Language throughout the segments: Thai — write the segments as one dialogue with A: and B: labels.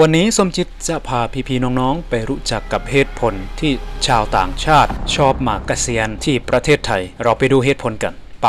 A: วันนี้สมจิตจะพาพี่ๆน้องๆ ไปรู้จักกับเหตุผลที่ชาวต่างชาติ ชอบมาเกษียณที่ประเทศไทย เราไปดูเหตุผลกัน ไป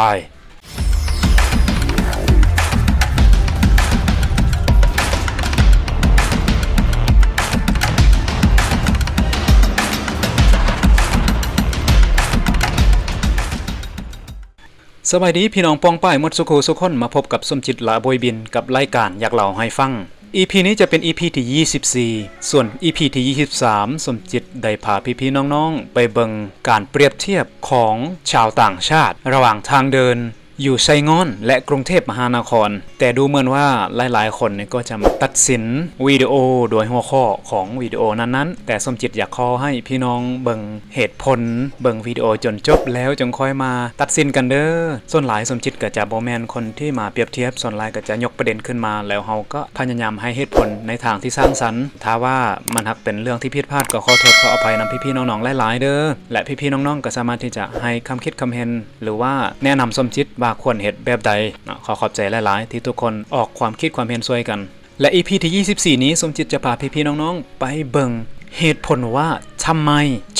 A: สวัสดีพี่น้องปองป้ายมดสุขสุขคนมาพบกับสมจิตละบอยบิน กับรายการอยากเล่าให้ฟัง EP นี้จะเป็น EP ที่ 24 ส่วน EP ที่ 23 สมจิตได้พาพี่ๆน้องๆ ไปเบิงการเปรียบเทียบของชาวต่างชาติ ระหว่างทางเดิน อยู่ไซงอนและกรุงเทพมหานคร แต่ดูเหมือนว่าหลายๆ คนเนี่ยก็จะมาตัดสินวิดีโอโดยหัวข้อของวิดีโอนั้นๆ แต่สมจิตอยากขอให้พี่น้องเบิ่งเหตุผล เบิ่งวิดีโอจนจบแล้วจึงค่อยมาตัดสินกันเด้อส่วนหลายสมจิตก็จะบ่แมนคนที่มาเปรียบเทียบส่วนหลายก็จะยกประเด็นขึ้นมา แล้วเฮาก็พยายามให้เหตุผลในทางที่สร้างสรรค์ถ้าว่ามันหักเป็นเรื่องที่ผิดพลาดก็ขอโทษขออภัยนำพี่ๆน้องๆหลายๆ เด้อและพี่ๆน้องๆก็สามารถที่จะให้คำคิดคำเห็นหรือว่าแนะนำสมจิตว่าาควรเหตุแบบใดเนาะขอขอบใจหลายๆ ที่ทุกคนออกความคิดความเห็นช่วยกัน และ EP ที่ 24 นี้สมจิตจะพาพี่ๆน้องๆ ไปเบิ่งเหตุผลว่าทำไม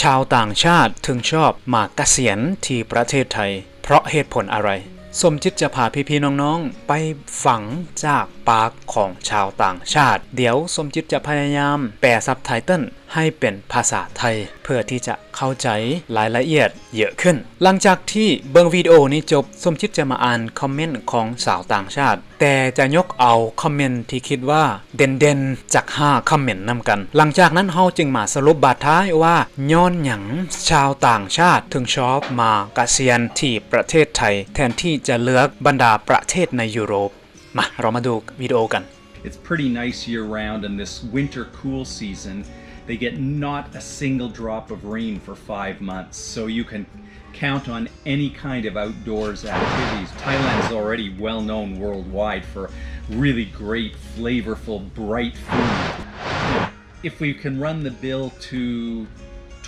A: ชาวต่างชาติถึงชอบมาเกษียณที่ประเทศไทย เพราะเหตุผลอะไร สมจิตจะพาพี่ๆน้องๆ ไปฝังจาก ปากของชาวต่างชาติ เดี๋ยวสมจิตจะพยายามแปลซับไตเติลให้เป็นภาษาไทย เพื่อที่จะเข้าใจรายละเอียดเยอะขึ้น หลังจากที่เบิ่งวิดีโอนี้จบสมจิตจะมาอ่านคอมเมนต์ของสาวต่างชาติ แต่จะยกเอาคอมเมนต์ที่คิดว่าเด่นๆจาก5คอมเมนต์นำกัน หลังจากนั้นเฮาจึงมาสรุปบาดท้ายว่าย้อนหยังชาวต่างชาติถึงชอบมาเกษียณที่ประเทศไทย แทนที่จะเลือกบรรดาประเทศในยุโรป มาเรามาดูวิดีโอกัน
B: It's pretty nice year round, and this winter cool season, they get not a single drop of rain for five months. So you can count on any kind of outdoors activities. Thailand is already well known worldwide for really great, flavorful, bright food. If we can run the bill to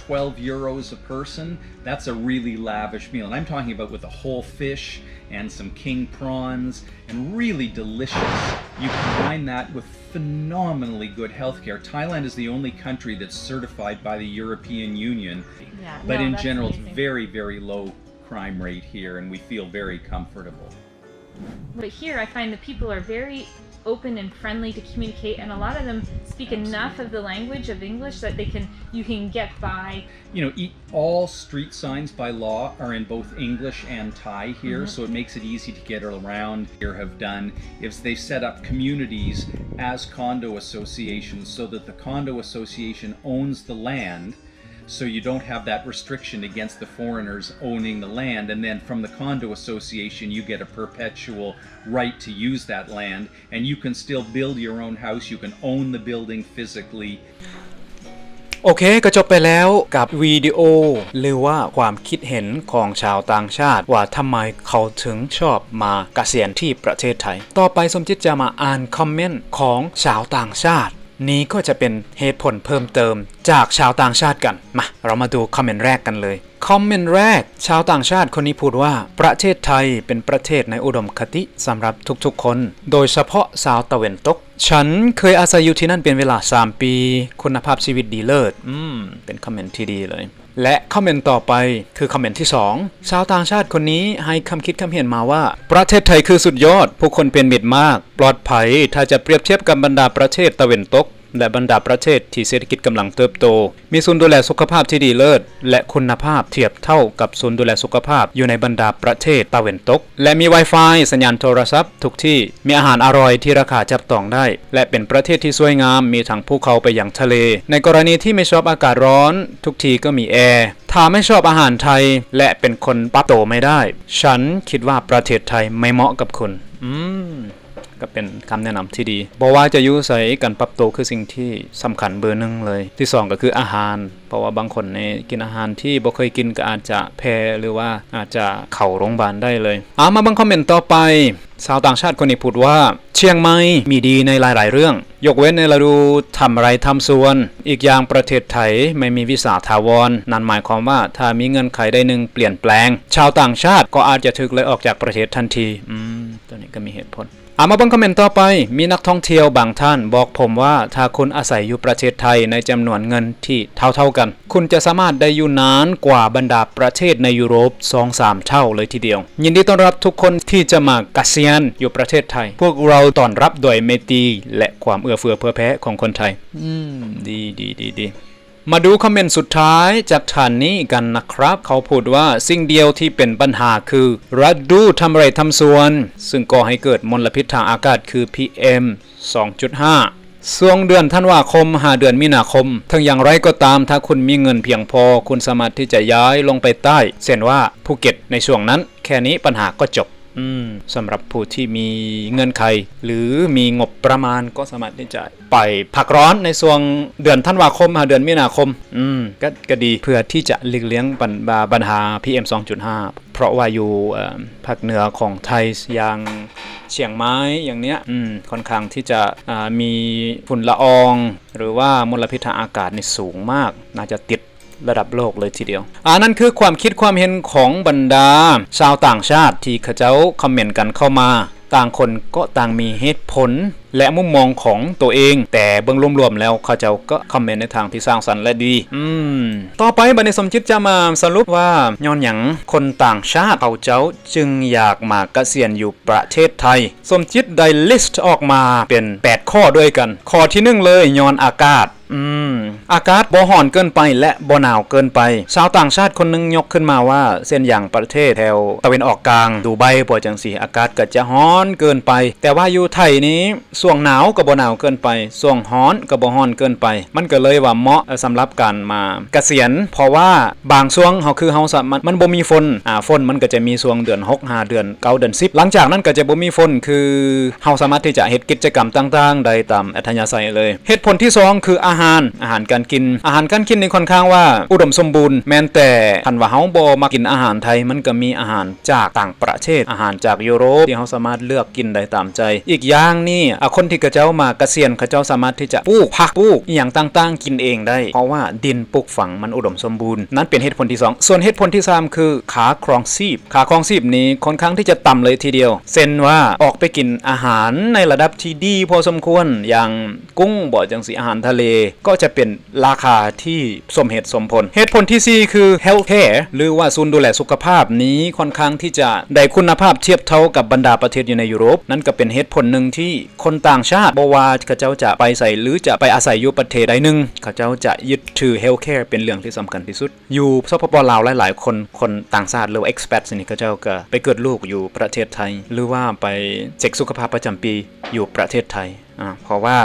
B: 12 euros a person, that's a really lavish meal. And I'm talking about with a whole fish and some king prawns and really delicious. You combine that with phenomenally good healthcare. Thailand is the only country that's certified by the European Union.
C: Yeah,
B: But
C: no,
B: in general, it's very, very low crime rate here and we feel very comfortable.
C: But here I find the people are very open and friendly to communicate and a lot of them speak enough of the language of English that they can you can get by.
B: you know, e- all street signs by law are in both English and Thai here, mm-hmm. so it makes it easy to get around. Here have done is they've set up communities as condo associations so that the condo association owns the land. So you don't have that restriction against the foreigners owning the land, and then from the condo association you get a perpetual right to use that land, and you can still build your own house. You can own the building physically.
A: โอเค ก็จบไปแล้วกับวิดีโอ หรือว่าความคิดเห็นของชาวต่างชาติ ว่าทำไมเขาถึงชอบมาเกษียณที่ประเทศไทย ต่อไปสมจิตจะมาอ่านคอมเมนต์ของชาวต่างชาติ นี้ก็จะเป็นเหตุผลเพิ่มเติมจากชาวต่างชาติกัน มา เรามาดูคอมเมนต์แรกกันเลย คอมเมนต์แรก ชาวต่างชาติคนนี้พูดว่า ประเทศไทยเป็นประเทศในอุดมคติสำหรับทุกๆคน โดยเฉพาะสาวตะเวนตก ฉันเคยอาศัยอยู่ที่นั่นเป็นเวลา 3 ปี คุณภาพชีวิตดีเลิศ อืม เป็นคอมเมนต์ที่ดีเลย และคอมเมนต์ต่อไปคือคอมเมนต์ที่ 2 ชาวต่างชาติคนนี้ให้คำคิดคำเห็นมาว่า ประเทศไทยคือสุดยอด ผู้คนเป็นมิตรมาก ปลอดภัย ถ้าจะเปรียบเทียบกับบรรดาประเทศตะเวนตก และบรรดาประเทศที่เศรษฐกิจกำลังเติบโต มีศูนย์ดูแลสุขภาพที่ดีเลิศ และคุณภาพเทียบเท่ากับศูนย์ดูแลสุขภาพอยู่ในบรรดาประเทศตะเวนตก และมี Wi-Fi สัญญาณโทรศัพท์ทุกที่มีอาหารอร่อยที่ราคาจับต้องได้ และเป็นประเทศที่สวยงามมีทั้งภูเขาไปยังทะเล ในกรณีที่ไม่ชอบอากาศร้อน ทุกทีก็มีแอร์ถ้าไม่ชอบอาหารไทยและเป็นคนปรับโตไม่ได้ ฉันคิดว่าประเทศไทยไม่เหมาะกับคุณ อืม ก็เป็นคำแนะนำที่ดีบอกว่าจะอยุ่ใส่การปรับตัวคือสิ่งที่สำคัญเบอร์หนึ่งเลย ที่สองก็คืออาหาร เพราะว่าบางคนเนี่ยกินอาหารที่บ่เคยกินก็อาจจะแพ้หรือว่าอาจจะเข่าโรงพยาบาลได้เลยเอามาบังคอมเมนต์ต่อไปชาวต่างชาติคนนี้พูดว่า เชียงใหม่มีดีในหลาย ๆ เรื่อง ยกเว้นในฤดูทำไรทำสวน อีกอย่างประเทศไทยไม่มีวิสาถาวร นั่นหมายความว่าถ้ามีเงินไขได้หนึ่งเปลี่ยนแปลง ชาวต่างชาติก็อาจจะถูกเลยออกจากประเทศทันที อืม ตัวนี้ก็มีเหตุผล อามาบังคอมเมนต์ต่อไป มีนักท่องเที่ยวบางท่านบอกผมว่าถ้าคุณอาศัยอยู่ประเทศไทยในจำนวนเงินที่เท่าๆกัน คุณจะสามารถได้อยู่นานกว่าบรรดาประเทศในยุโรป 2-3 เท่าเลยทีเดียว ยินดีต้อนรับทุกคนที่จะมาเกษียณอยู่ประเทศไทย พวกเราต้อนรับโดยเมตีและความเอื้อเฟื้อเผื่อแผ่ของคนไทย อืม ดีดีดีดี มาดูคอมเมนต์สุดท้ายจากท่านนี้กันนะครับ เขาพูดว่าสิ่งเดียวที่เป็นปัญหาคือ รัฐดูทำไรทำส่วน ซึ่งก่อให้เกิดมลพิษทางอากาศคือ PM 2.5 ช่วงเดือนธันวาคมหาเดือนมีนาคมทั้งอย่างไรก็ตามถ้าคุณมีเงินเพียงพอ คุณสามารถที่จะย้ายลงไปใต้เช่นว่าภูเก็ตในช่วงนั้น แค่นี้ปัญหาก็จบ อืมสำหรับผู้ที่มีเงินไข หรือมีงบประมาณก็สามารถที่จะไปพักร้อนในช่วงเดือนธันวาคมหาเดือนมีนาคม อืมก็ก็ดีเพื่อที่จะหลีกเลี่ยงปัญบาปัญหา PM 2.5 เพราะว่าอยู่ภาคเหนือของไทยอย่างเชียงไม้อย่างเนี้ยอืมค่อนข้างที่จะมีฝุ่นละออง หรือว่ามลพิษทางอากาศในสูงมาก น่าจะติด ระดับโลกเลยทีเดียวอ่านั่นคือความคิดความเห็นของบรรดา ชาวต่างชาติที่เขาเจ้าคอมเมนต์กันเข้ามาต่างคนก็ต่างมีเหตุผล และมุมมองของตัวเอง แต่เบื้องรวมๆแล้วเขาเจ้าก็คอมเมนต์ในทางที่สร้างสรรค์และดี อืม ต่อไปบันนี้สมจิตจะมาสรุปว่าย้อนหยังคนต่างชาติเขาเจ้าจึงอยากมาเกษียณอยู่ประเทศไทย สมจิตได้ลิสต์ออกมาเป็น 8 ข้อด้วยกัน ข้อที่หนึ่งเลยย้อนอากาศ อืมอากาศบ่ฮ้อนเกินไปและบ่หนาวเกินไปชาวต่างชาติคนหนึงยกขึ้นมาว่าเส้นอย่างประเทศแถวตะวันออกกลางดูไบบ่จังสีอากาศก็จะร้อนเกินไป แต่ว่าอยู่ไทยนี้ช่วงหนาวก็บ่หนาวเกินไปช่วงร้อนก็บ่ร้อนเกินไป มันก็เลยว่าเหมาะสำหรับการมาเกษียณ เพราะว่าบางช่วงเฮาคือเฮาสามารถมันบ่มีฝนอ่าฝนมันก็จะมีช่วงเดือน6 5เดือน9เดือน10 หลังจากนั้นก็จะบ่มีฝนคือเฮาสามารถที่จะเฮ็ดกิจกรรมต่างๆ ได้ตามอัธยาศัยเลยเหตุผลที่สองคืออาหาร อาหารการกิน อาหารการกินนี่ค่อนข้างว่า อุดมสมบูรณ์แม้นแต่คันว่าเฮาบ่มากินอาหารไทยมันก็มีอาหารจากต่างประเทศ อาหารจากยุโรปที่เฮาสามารถเลือกกินได้ตามใจ อีกอย่างนี่อคนที่เขาเจ้ามากเกษียณเขาเจ้าสามารถที่จะปลูกผักปลูกอย่างต่างๆ กินเองได้ เพราะว่าดินปลูกฝังมันอุดมสมบูรณ์ นั่นเป็นเหตุผลที่สองส่วนเหตุผลที่สามคือขาครองชีพขาครองชีพนี้ค่อนข้างที่จะต่ำเลยทีเดียวเช่นว่าออกไปกินอาหารในระดับที่ดีพอสมควรอย่างกุ้งบ่อจังสีอาหารทะเลก็จะเป็นราคาที่สมเหตุสมผล เหตุผลที่สี่คือ healthcare หรือว่าศูนย์ดูแลสุขภาพนี้ค่อนข้างที่จะได้คุณภาพเทียบเท่ากับบรรดาประเทศอยู่ในยุโรป นั่นก็เป็นเหตุผลหนึ่งที่คนต่างชาติบว่าเขาเจ้าจะไปใส่หรือจะไปอาศัยอยู่ประเทศใดหนึ่งเขาเจ้าจะยึดถือ healthcare เป็นเรื่องที่สำคัญที่สุด อยู่สปปลาวหลาย ๆ คนคนต่างชาติหรือว่า expat นี่เขาเจ้าก็ไปเกิดลูกอยู่ประเทศไทย หรือว่าไปเช็คสุขภาพประจำปีอยู่ประเทศไทย เพราะว่า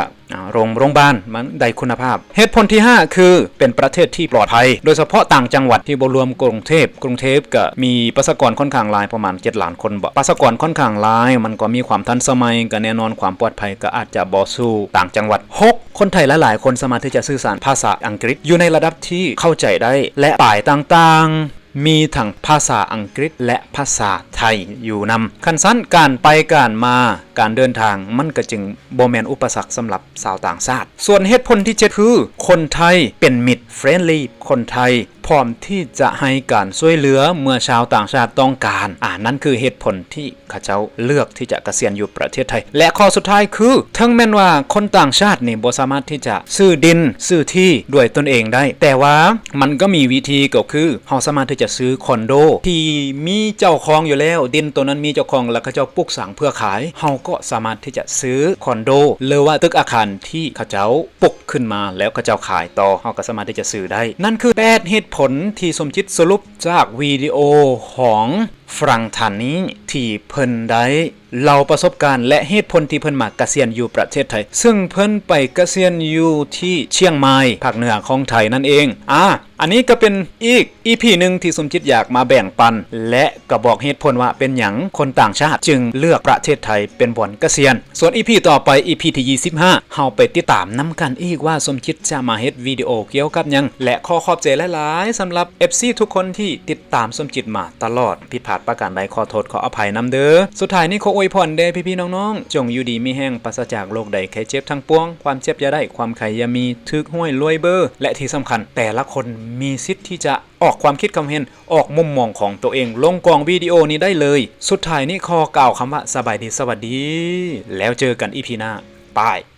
A: โรงโรงพยาบาลมันได้คุณภาพ เหตุผลที่ 5 คือเป็นประเทศที่ปลอดภัย โดยเฉพาะต่างจังหวัดที่บรวมกรุงเทพกรุงเทพก็มีประชากรค่อนข้างหลายประมาณ7ล้านคนบ่ประชากรค่อนข้างหลาย มันก็มีความทันสมัยก็แน่นอนความปลอดภัยก็อาจจะบ่สู้ต่างจังหวัด 6 คนไทยหลายๆคนสามารถที่จะสื่อสารภาษาอังกฤษ อยู่ในระดับที่เข้าใจได้ และป่ายต่างๆมีทั้งภาษาอังกฤษและภาษาไทยอยู่นำคันสั้นการไปการมา การเดินทางมันก็จึงบ่แมนอุปสรรคสำหรับสาวต่างชาติ ส่วนเหตุผลที่เจ็ดคือ คนไทยเป็นมิตรเฟรนลี่คนไทยพร้อมที่จะให้การช่วยเหลือเมื่อชาวต่างชาติต้องการ อ่านั่นคือเหตุผลที่ข้าเจ้าเลือกที่จะเกษียณอยู่ประเทศไทย และข้อสุดท้ายคือถึงแม้นว่าคนต่างชาตินี่บ่สามารถที่จะซื้อดินซื้อที่ด้วยตนเองได้ แต่ว่ามันก็มีวิธีก็คือเฮาสามารถที่จะซื้อคอนโด ที่มีเจ้าของอยู่แล้ว ดินตัวนั้นมีเจ้าของแล้วเขาเจ้าปลูกสั่งเพื่อขายเฮาก็สามารถที่จะซื้อคอนโดหรือว่าตึกอาคารที่เขาเจ้าปกขึ้นมาแล้วเขาเจ้าขายต่อเขาก็สามารถที่จะซื้อได้ นั่นคือแปดเหตุผลที่สมจิตสรุปจากวิดีโอของ ฝรั่งท่านนี้ที่เพิ่นได้เล่าประสบการณ์และเหตุผลที่เพิ่นมากเกษียณอยู่ประเทศไทย ซึ่งเพิ่นไปเกษียณอยู่ที่เชียงใหม่ภาคเหนือของไทยนั่นเองอ่าอันนี้ก็เป็นอีก EP หนึ่งที่สมจิตอยากมาแบ่งปัน และก็บอกเหตุผลว่าเป็นหยังคนต่างชาติ จึงเลือกประเทศไทยเป็นบ่อนเกษียณ ส่วน EP ต่อไป EP ที่25เฮาไปติดตามนํกันอีกว่าสมจิตจะมาเฮ็ดวิดีโอเกี่ยวกับหยังและขอขอบใจหลายๆสำหรับ FC ทุกคนที่ติดตามสมจิตมาตลอดผิดพลาดประการใดขอโทษขออภัยนำเด้อสุดท้ายนี้ขออวยพรเด้พี่ๆน้องๆจงอยู่ดีมีแห้งปราศจากโรคใดไข้เจ็บทั้งปวง ความเจ็บอย่าได้ความไข้อย่ามีทึกห้วยรวยเบอร์และที่สำคัญ แต่ละคนมีสิทธิ์ที่จะออกความคิดควาเห็นออกมุมมองของตัวเองลงกล่องวิดีโอนี้ได้เลย สุดท้ายนี้ขอกล่าวคำว่าสบายดีสวัสดี แล้วเจอกันอีพีหน้าบาย